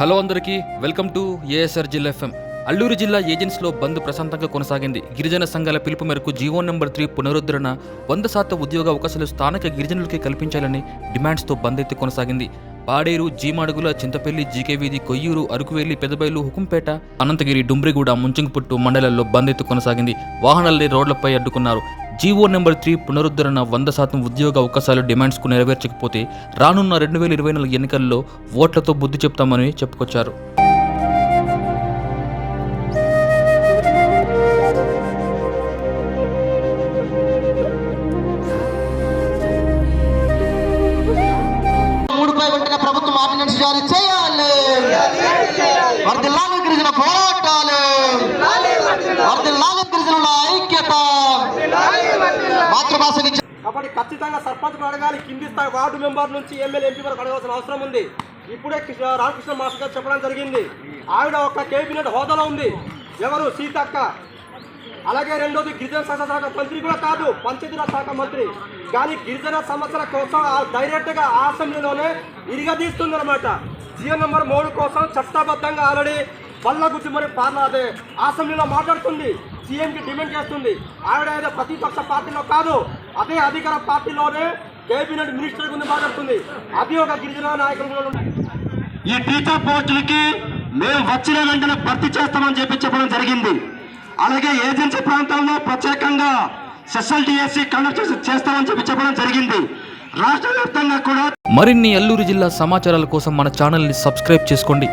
Hello అందరికీ welcome to ASR జిల్లా FM. Alluri జిల్లా ఏజెన్సీలో బంద్ ప్రశాంతంగా కొనసాగింది. గిరిజన సంఘాల పిలుపు మేరకు జీవో నెంబర్ త్రీ పునరుద్ధరణ వంద శాతం ఉద్యోగ అవకాశాలు స్థానిక గిరిజనులకి కల్పించాలని డిమాండ్స్తో బంద్ ఎత్తి కొనసాగింది. పాడేరు జీమాడుగుల చింతపల్లి జీకే వీధి కొయ్యూరు అరకువేలి పెదబైలు హుకుంపేట అనంతగిరి డుంబ్రిగూడ ముంచింగిపుట్టు మండలాల్లో బంద్ ఎత్తు కొనసాగింది. వాహనాల్ని రోడ్లపై అడ్డుకున్నారు. జీవో నెంబర్ త్రీ పునరుద్ధరణ వంద శాతం ఉద్యోగ అవకాశాలు డిమాండ్స్కు నెరవేర్చకపోతే రానున్న రెండు వేల ఇరవై నాలుగు ఎన్నికల్లో ఓట్లతో బుద్ధి చెప్తామని చెప్పుకొచ్చారు. ప్రభుత్వం ఆర్డినెన్స్ జారీ చేయాలి మాతృభాషకి కాబట్టి ఖచ్చితంగా సర్పంచ్ అడగాలి. కింది స్థాయి వార్డు మెంబర్ నుంచి ఎమ్మెల్యే ఎంపీ వరకు అడగాల్సిన అవసరం ఉంది. ఇప్పుడే రామకృష్ణ మాస్టర్ గారు చెప్పడం జరిగింది. ఆవిడ ఒక కేబినెట్ హోదాలో ఉంది. ఎవరు? సీతక్క. అలాగే రెండోది గిరిజన శాఖ శాఖ మంత్రి కూడా కాదు పంచాయతీరాజ్ శాఖ మంత్రి. కానీ గిరిజన సమస్యల కోసం డైరెక్ట్గా ఆ అసెంబ్లీలోనే ఇరిగదీస్తుంది అనమాట జియో నెంబర్ మూడు కోసం చట్టబద్ధంగా ఆల్రెడీ బల్ల గుర్తి మరి పార్ల అదే అసెంబ్లీలో మాట్లాడుతుంది. సీఎంకి డిమాండ్ చేస్తుంది. ఆవిడ ఏదో ప్రతిపక్ష పార్టీలో కాదు అదే అధికార పార్టీలోనే కేబినెట్ మినిస్టర్ గురించి మాట్లాడుతుంది. అది ఒక గిరిజన నాయకులు ఈ టీచర్ పోస్టులకి మేము వచ్చిన వెంటనే భర్తీ చేస్తామని చెప్పి చెప్పడం జరిగింది. అలాగే ఏజెన్సీ ప్రాంతాల్లో ప్రత్యేకంగా స్పెషల్ డిఎస్సి కండక్ట్ చేసి చేస్తామని చెప్పి చెప్పడం జరిగింది. రాష్ట్ర వ్యాప్తంగా కూడా మరిన్ని అల్లూరు జిల్లా సమాచారాల కోసం మన ఛానల్ని సబ్స్క్రైబ్ చేసుకోండి.